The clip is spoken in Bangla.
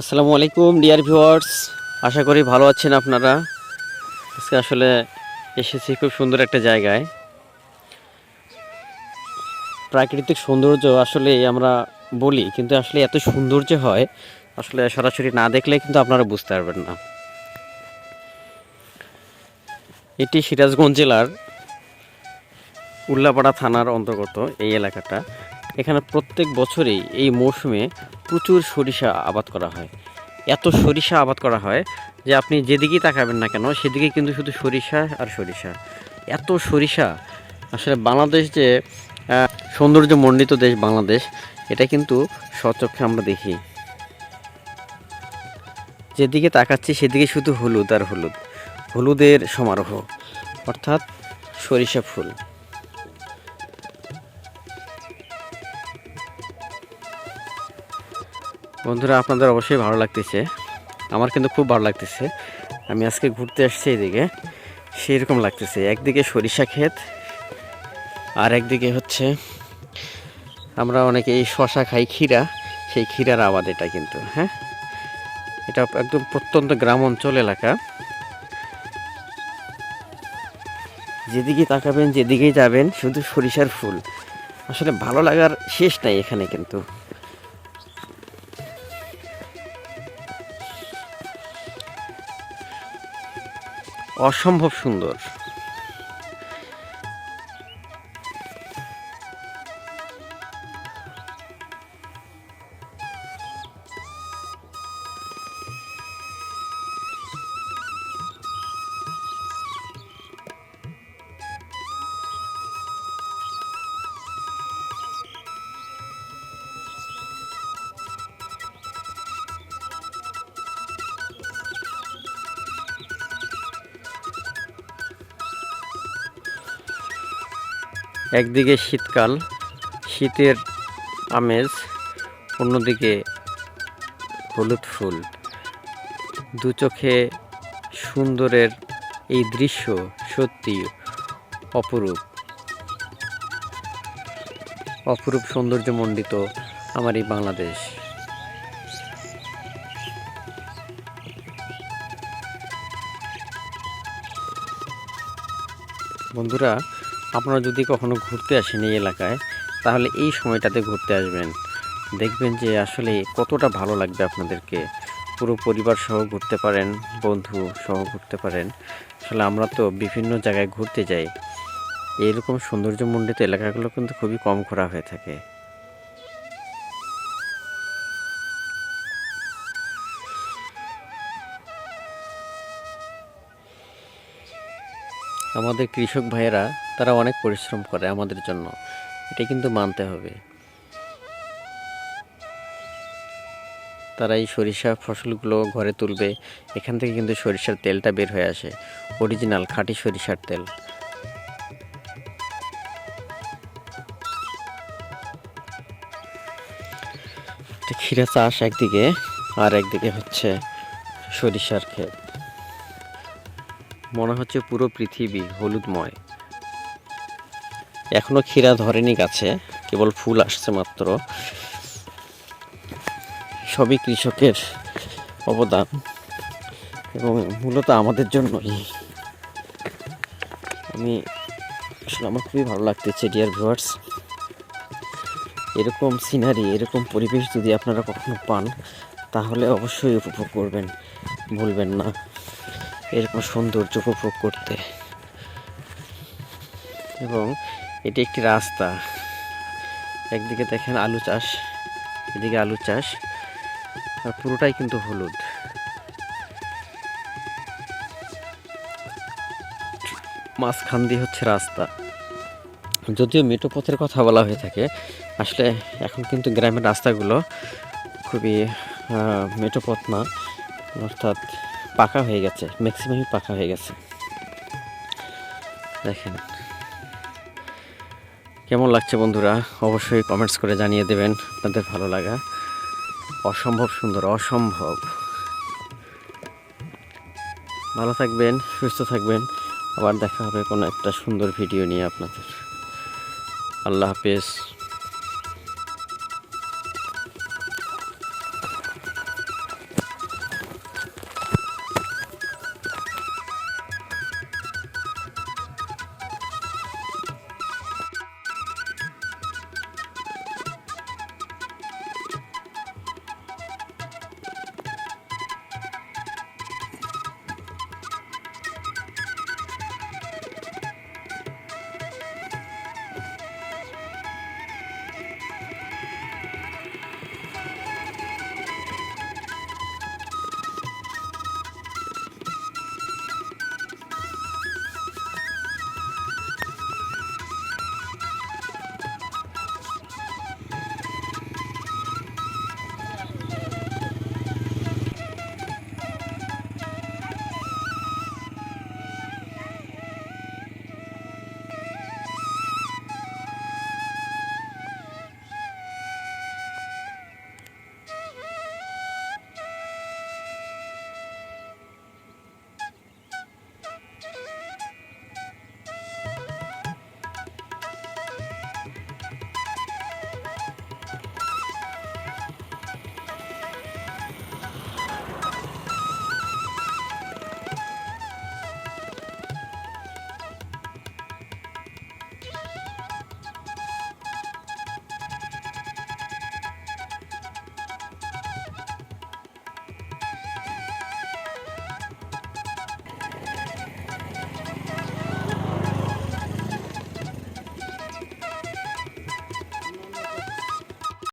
আসসালামু আলাইকুম, ডিয়ার ভিউয়ার্স। আশা করি ভালো আছেন আপনারা। আজকে আসলে এসেছি খুব সুন্দর একটা জায়গায়। প্রাকৃতিক সৌন্দর্য আসলে আমরা বলি, কিন্তু আসলে এত সৌন্দর্য হয়, আসলে সরাসরি না দেখলে কিন্তু আপনারা বুঝতে পারবেন না। এটি সিরাজগঞ্জ জেলার উল্লাপাড়া থানার অন্তর্গত এই এলাকাটা। এখানে প্রত্যেক বছরেই এই মৌসুমে প্রচুর সরিষা আবাদ করা হয়। এত সরিষা আবাদ করা হয় যে আপনি যেদিকেই তাকাবেন না কেন, সেদিকে কিন্তু শুধু সরিষা আর সরিষা। এত সরিষা, আসলে বাংলাদেশ যে সৌন্দর্য মণ্ডিত দেশ বাংলাদেশ, এটা কিন্তু সচক্ষে আমরা দেখি। যেদিকে তাকাচ্ছি, সেদিকে শুধু হলুদ আর হলুদ। হলুদের সমারোহ, অর্থাৎ সরিষা ফুল। বন্ধুরা, আপনাদের অবশ্যই ভালো লাগতেছে। আমার কিন্তু খুব ভালো লাগতেছে। আমি আজকে ঘুরতে আসছি এদিকে। সেই রকম লাগতেছে। একদিকে সরিষা ক্ষেত, আর একদিকে হচ্ছে আমরা অনেকে এই শশা খাই ক্ষীরা। সেই ক্ষীরার আবাদ এটা কিন্তু হ্যাঁ? এটা একদম প্রত্যন্ত গ্রাম অঞ্চল এলাকা। যেদিকে তাকাবেন, যেদিকেই যাবেন, শুধু সরিষার ফুল। আসলে ভালো লাগার শেষ নাই এখানে কিন্তু। অসম্ভব সুন্দর। একদিকে শীতকাল, শীতের আমেজ, অন্যদিকে হলুদ ফুল। দু চোখে সুন্দরের এই দৃশ্য সত্যি অপরূপ। অপরূপ সৌন্দর্যমণ্ডিত আমার এই বাংলাদেশ। বন্ধুরা আপনারা যদি কখনো ঘুরতে আসেন এই এলাকায়, তাহলে এই সময়টাতে ঘুরতে আসবেন। দেখবেন যে আসলে কতটা ভালো লাগবে আপনাদেরকে। পুরো পরিবার সহ ঘুরতে পারেন, বন্ধু সহ ঘুরতে পারেন। আসলে আমরা তো বিভিন্ন জায়গায় ঘুরতে যাই। এইরকম সৌন্দর্যমণ্ডিত এলাকাগুলো কিন্তু খুবই কম ঘোরা হয়ে থাকে। আমাদের কৃষক ভাইয়েরা তারা অনেক পরিশ্রম করে আমাদের জন্য। এটা কিন্তু মানতে হবে। তারা এই সরিষা ফসলগুলো ঘরে তুলবে। এখান থেকে কিন্তু সরিষার তেলটা বের হয়ে আসে। অরিজিনাল খাঁটি সরিষার তেল। ক্ষীরা চাষ একদিকে আর একদিকে হচ্ছে সরিষার ক্ষেত। মনে হচ্ছে পুরো পৃথিবী হলুদময়। এখনও ক্ষীরা ধরেনি গাছে, কেবল ফুল আসছে মাত্র। সবই কৃষকের অবদান এবং মূলত আমাদের জন্যই। আমি আসলে আমার খুবই ভালো লাগতেছে ডিয়ার ভিউয়ার্স এরকম সিনারি এরকম পরিবেশ যদি আপনারা কখনো পান, তাহলে অবশ্যই উপভোগ করবেন, ভুলবেন না। এরকম সৌন্দর্য উপভোগ করতে। এবং এটি একটি রাস্তা। একদিকে দেখেন আলু চাষ, এদিকে আলু চাষ, আর পুরোটাই কিন্তু হলুদ। মাঝখান দিয়ে হচ্ছে রাস্তা। যদিও মেটো পথের কথা বলা হয়ে থাকে, আসলে এখন কিন্তু গ্রামের রাস্তাগুলো খুবই মেটো পথ না, অর্থাৎ পাকা হয়ে গেছে ম্যাক্সিমামই পাকা হয়ে গেছে। দেখেন। কেমন লাগছে বন্ধুরা? অবশ্যই কমেন্টস করে জানিয়ে দেবেন। আপনাদের ভালো লাগা? অসম্ভব সুন্দর, অসম্ভব। ভালো থাকবেন, সুস্থ থাকবেন। আবার দেখা হবে কোনো একটা সুন্দর ভিডিও নিয়ে আপনাদের। আল্লাহ হাফেজ।